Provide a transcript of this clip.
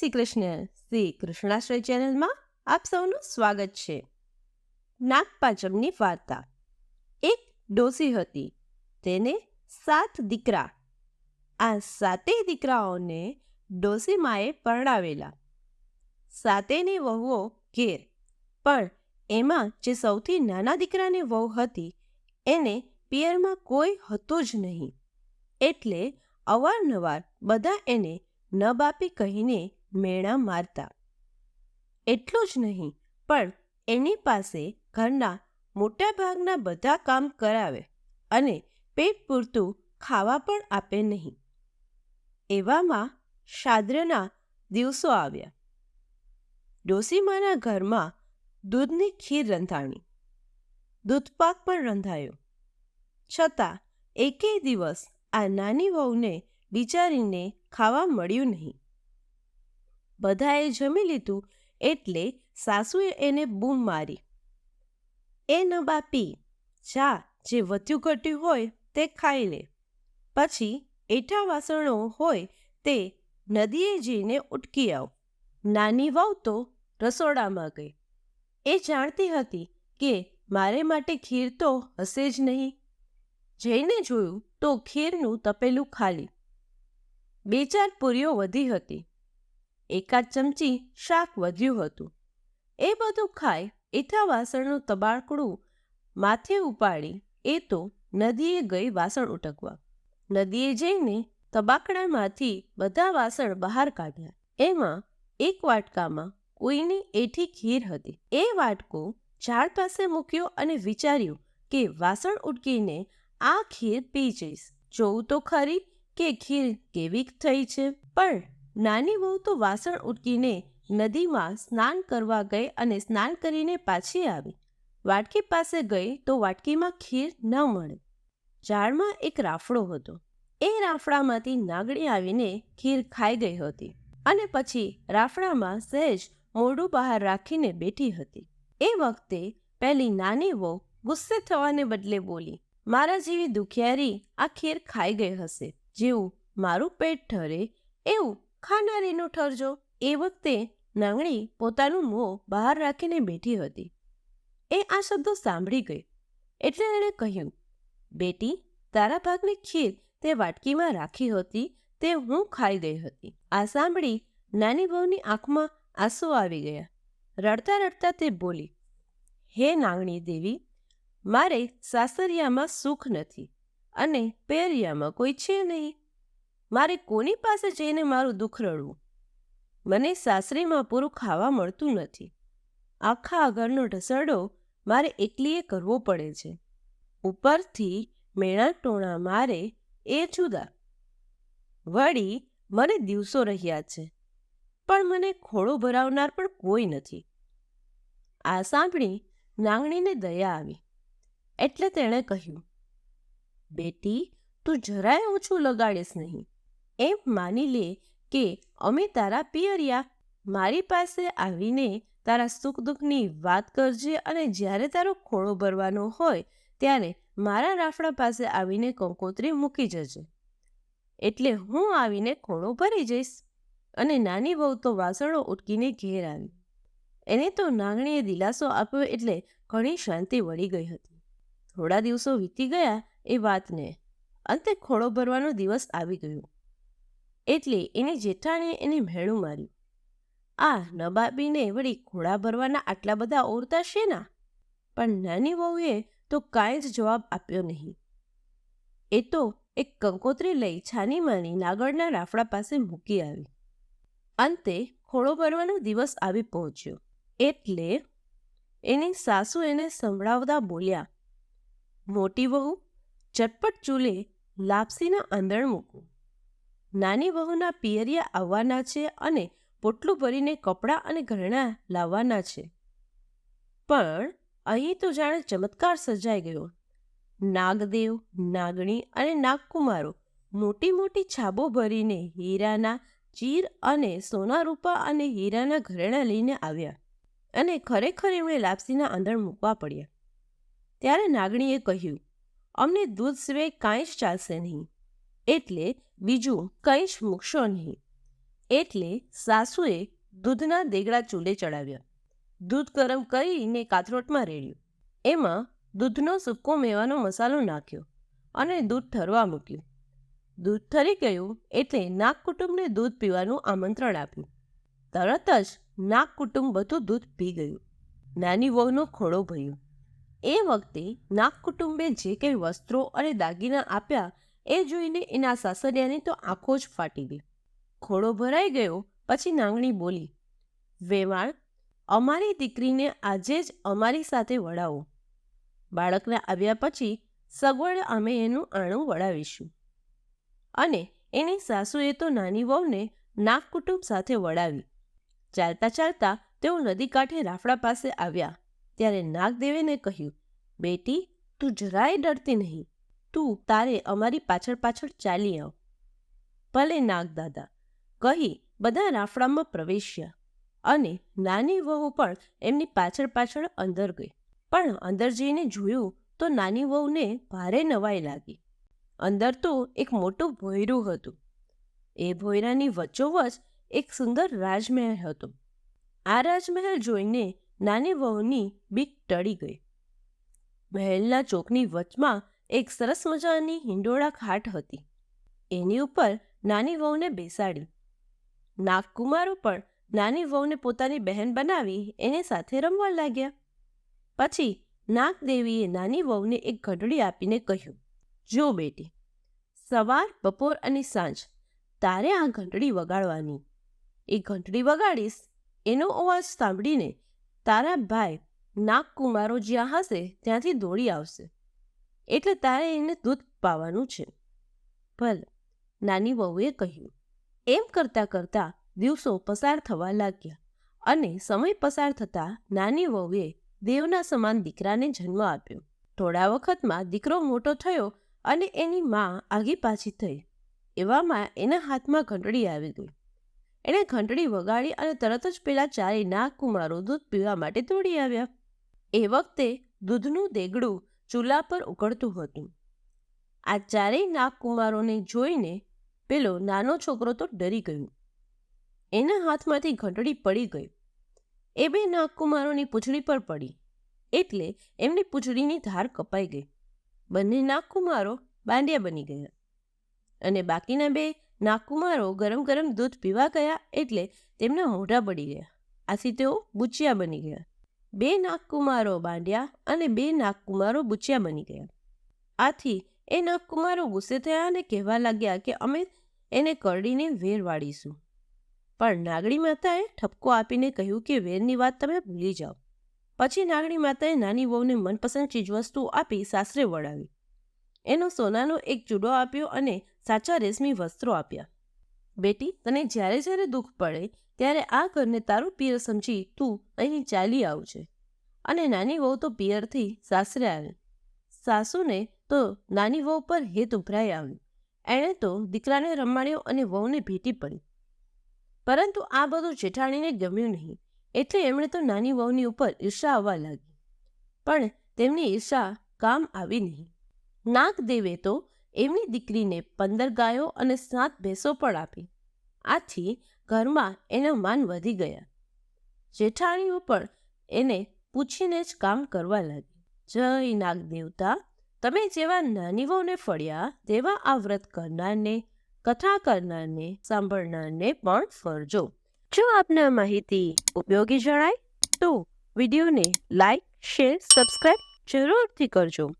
શ્રી કૃષ્ણ. શ્રી કૃષ્ણાશ્રય ચેનલમાં આપ સૌનું સ્વાગત છે. નાગપાંચમની વાર્તા. એક ડોસી હતી. તેને સાત દીકરા. આ સાતેય દીકરાઓને ડોસીમાએ પરણાવેલા. સાતેની વહુઓ ઘેર. પણ એમાં જે સૌથી નાના દીકરાની વહુ હતી, એને પિયરમાં કોઈ હતો જ નહીં. એટલે અવારનવાર બધા એને ન બાપી કહીને મેણા મારતા. એટલું જ નહીં, પણ એની પાસે ઘરના મોટાભાગના બધા કામ કરાવે અને પેટ પૂરતું ખાવા પણ આપે નહીં. એવામાં શાદ્રના દિવસો આવ્યા. ડોસીમાના ઘરમાં દૂધની ખીર રંધાણી. દૂધપાક પણ રંધાયો. છતાં એકેય દિવસ આ નાની વહુને બિચારીને ખાવા મળ્યું નહીં. બધાએ જમી લીધું એટલે સાસુએ એને બૂમ મારી. એ ન બાપી જા, જે વધ્યું ઘટ્યું હોય તે ખાઈ લે. પછી એઠા વાસણો હોય તે નદીએ જઈને ઉટકી આવ. નાની વહુ તો રસોડામાં ગઈ. એ જાણતી હતી કે મારે માટે ખીર તો હશે જ નહીં. જઈને જોયું તો ખીરનું તપેલું ખાલી. બે ચાર પૂરીઓ વધી હતી. એકાદ ચમચી શાક વધ્યું હતું. એ બધું ખાઈ એઠા વાસણનું તબાકડું માથે ઉપાડી એ તો નદીએ ગઈ વાસણ ઉટકવા. નદીએ જઈને તબાકડામાંથી બધા વાસણ બહાર કાઢ્યા. એમાં એક વાટકામાં કોઈની એઠી ખીર હતી. એ વાટકો ઝાડ પાસે મૂક્યો અને વિચાર્યું કે વાસણ ઉટકીને આ ખીર પી જઈશ. જોઉં તો ખરી કે ખીર કેવી થઈ છે, પણ નાની વહુ તો વાસણ ઉટકીને નદીમાં સ્નાન કરવા ગઈ અને સ્નાન કરીને પાછી આવી. વાટકી પાસે ગઈ તો વાટકીમાં ખીર ન મળે. ઝાડમાં એક રાફડો હતો. એ રાફડામાંથી નાગડી આવીને ખીર ખાઈ ગઈ હતી અને પછી રાફડામાં સહેજ મોઢું બહાર રાખીને બેઠી હતી. એ વખતે પહેલી નાની વહુ ગુસ્સે થવાને બદલે બોલી, મારા જેવી દુખિયારી આ ખીર ખાઈ ગઈ હશે. જેવું મારું પેટ ઠરે એવું ખાનારીનું ઠરજો. એ વખતે નાંગણી પોતાનું મોં બહાર રાખીને બેઠી હતી. એ આ શબ્દો સાંભળી ગઈ. એટલે એણે કહ્યું, બેટી, તારા ભાગની ખીર તે વાટકીમાં રાખી હતી, તે હું ખાઈ ગઈ હતી. આ સાંભળી નાની બહુની આંખમાં આંસુ આવી ગયા. રડતા રડતા તે બોલી, હે નાંગણી દેવી, મારે સાસરિયામાં સુખ નથી અને પેરિયામાં કોઈ છે નહીં. મારે કોની પાસે જઈને મારું દુઃખ રડવું? મને સાસરીમાં પૂરું ખાવા મળતું નથી. આખા ઘરનો ઢસરડો મારે એકલીએ કરવો પડે છે. ઉપરથી મેણા ટોણા મારે એ જુદા. વળી મને દિવસો રહ્યા છે, પણ મને ખોળો ભરાવનાર પણ કોઈ નથી. આ સાંભળી નાંગણીને દયા આવી, એટલે તેણે કહ્યું, બેટી, તું જરાય ઓછું લગાડીશ નહીં. એમ માની લે કે, અમે તારા પિયરિયા. મારી પાસે આવીને તારા સુખ દુઃખની વાત કરજે અને જ્યારે તારો ખોળો ભરવાનો હોય, ત્યારે મારા રાફડા પાસે આવીને કંકોત્રી મૂકી જજે. એટલે હું આવીને ખોળો ભરી જઈશ. અને નાની વહુ તો વાસણો ઉટકીને ઘેર આવી. એને તો નાગણીએ દિલાસો આપ્યો એટલે ઘણી શાંતિ વળી ગઈ હતી. થોડા દિવસો વીતી ગયા એ વાતને અંતે ખોળો ભરવાનો દિવસ આવી ગયો. એટલે એની જેઠાણીએ એને ભેણું માર્યું. આ નબાબીને વળી ઘોડા ભરવાના આટલા બધા ઓરતા શેના પણ નાની વહુએ તો કાંઈ જ જવાબ આપ્યો નહીં. એ તો એક કંકોત્રી લઈ છાની માની નાગરના રાફડા પાસે મૂકી આવી. અંતે ખોળો ભરવાનો દિવસ આવી પહોંચ્યો. એટલે એની સાસુ એને સંભળાવતા બોલ્યા, મોટી વહુ, ચટપટ ચૂલે લાપસીના આંધણ મૂકું. નાની વહુના પિયરિયા આવવાના છે અને પોટલું ભરીને કપડાં અને ઘરેણાં લાવવાના છે. પણ અહીં તો જાણે ચમત્કાર સર્જાઈ ગયો. નાગદેવ, નાગણી અને નાગકુમારો મોટી મોટી છાબો ભરીને હીરાના ચીર અને સોના રૂપા અને હીરાના ઘરેણાં લઈને આવ્યા અને ખરેખર એમણે લાપસીના આંધણ મૂકવા પડ્યા. ત્યારે નાગણીએ કહ્યું, અમને દૂધ સિવાય કાંઈ જ ચાલશે નહીં. એટલે બીજું કંઈ જ મૂકશો નહીં. એટલે સાસુએ દૂધના દેગડા ચૂલે ચડાવ્યા. દૂધ ગરમ કરીને કાથરોટમાં રેડ્યું. એમાં દૂધનો સૂકો મેવાનો મસાલો નાખ્યો અને દૂધ ઠરવા મૂક્યું. દૂધ ઠરી ગયું એટલે નાગ કુટુંબને દૂધ પીવાનું આમંત્રણ આપ્યું. તરત જ નાગ કુટુંબ બધું દૂધ પી ગયું. નાની વહુનો ખોળો ભર્યો. એ વખતે નાગ કુટુંબે જે કંઈ વસ્ત્રો અને દાગીના આપ્યા એ જોઈને એના સાસરિયાની તો આંખો જ ફાટી ગઈ. ખોળો ભરાઈ ગયો, પછી નાંગણી બોલી વેવાણ અમારી દીકરીને આજે જ અમારી સાથે વળાવો. બાળકને આવ્યા પછી સગવડ અમે એનું આણું વળાવીશું. અને એની સાસુએ તો નાની વહુને નાગ કુટુંબ સાથે વળાવી. ચાલતા ચાલતા તેઓ નદી કાંઠે રાફડા પાસે આવ્યા. ત્યારે નાગદેવેને કહ્યું, બેટી, તું જરાય ડરતી નહીં. તું તારે અમારી પાછળ પાછળ ચાલી આવ. ભલે નાગદાદા કહી બધા રાફડામાં પ્રવેશ્યા અને નાની વહુ પણ એમની પાછળ પાછળ અંદર ગઈ. પણ અંદર જઈને જોયું તો નાની વહુને ભારે નવાઈ લાગી. અંદર તો એક મોટું ભોયરું હતું. એ ભોયરાની વચ્ચોવચ એક સુંદર રાજમહેલ હતો. આ રાજમહેલ જોઈને નાની વહુની બીક ટળી ગઈ. મહેલના ચોકની વચમાં એક સરસ મજાની હિંડોળા ખાટ હતી. એની ઉપર નાની વહુને બેસાડી નાગકુમારો પણ નાની વહુને પોતાની બહેન બનાવી એની સાથે રમવા લાગ્યા. પછી નાગદેવીએ નાની વહુને એક ઘંટડી આપીને કહ્યું, જો બેટી, સવાર, બપોર અને સાંજ તારે આ ઘંટડી વગાડવાની. એ ઘંટડી વગાડીશ, એનો અવાજ સાંભળીને તારા ભાઈ નાગકુમારો જ્યાં હશે ત્યાંથી દોડી આવશે. એટલે તારે એને દૂધ પાવાનું છે. ભલે, નાની વહુએ કહ્યું. એમ કરતાં કરતાં દિવસો પસાર થવા લાગ્યા અને સમય પસાર થતાં નાની વહુએ દેવના સમાન દીકરાને જન્મ આપ્યો. થોડા વખતમાં દીકરો મોટો થયો અને એની માં આગી પાછી થઈ. એવામાં એના હાથમાં ઘંટડી આવી ગઈ. એણે ઘંટડી વગાડી અને તરત જ પેલા ચારે નાગ કુમારો દૂધ પીવા માટે દોડી આવ્યા. એ વખતે દૂધનું દેગડું ચૂલા પર ઉકળતું હતું. આ ચારેય નાગકુમારોને જોઈને પેલો નાનો છોકરો તો ડરી ગયો. એના હાથમાંથી ઘંટડી પડી ગઈ. એ બે નાગકુમારોની પૂંછડી પર પડી. એટલે એમની પૂંછડીની ધાર કપાઈ ગઈ. બંને નાગકુમારો બાંડિયા બની ગયા. અને બાકીના બે નાગકુમારો ગરમ ગરમ દૂધ પીવા ગયા એટલે તેમના મોઢા પડી ગયા. આથી તેઓ બુચિયા બની ગયા. બે નાગકુમારો બાંડ્યા અને બે નાગકુમારો બુચિયા બની ગયા. આથી એ નાગકુમારો ગુસ્સે થયા અને કહેવા લાગ્યા કે અમે એને કરડીને વેર વાળીશું. પણ નાગણી માતાએ ઠપકો આપીને કહ્યું કે વેરની વાત તમે ભૂલી જાઓ. પછી નાગણી માતાએ નાની વહુને મનપસંદ ચીજવસ્તુ આપી સાસરે વળાવી. એનો સોનાનો એક ચૂડો આપ્યો અને સાચા રેશમી વસ્ત્રો આપ્યા. બેટી, તને જ્યારે જ્યારે દુઃખ પડે ત્યારે આ ઘરને તારું પિયર સમજી તું અહીં ચાલી આવજે. અને નાની વહુ તો પિયરથી સાસરે આવી. સાસુને તો નાની વહુ પર હેત ઉભરાઈ આવ્યું એણે તો દીકરાને રમાડ્યો અને વહુને ભેટી પડી. પરંતુ આ બધું જેઠાણીને ગમ્યું નહીં. એટલે એમણે તો નાની વહુની ઉપર ઈર્ષા આવવા લાગી. પણ તેમની ઈર્ષા કામ આવી નહીં. નાગદેવે તો એમની દીકરીને પંદર ગાયો અને સાત ભેંસો પણ આપી. આથી ઘરમાં એના માન વધી ગયા. જેઠાણીઓ પણ એને પૂછીને જ કામ કરવા લાગી. જય નાગ દેવતા, તમે જેવા નાનીઓને ફળ્યા, તેવા આ વ્રત કરનારને, કથા કરનારને, સાંભળનારને પણ ફરજો. જો આપને માહિતી ઉપયોગી જણાય, તો વિડીયોને લાઈક, શેર સબસ્ક્રાઈબ જરૂરથી કરજો.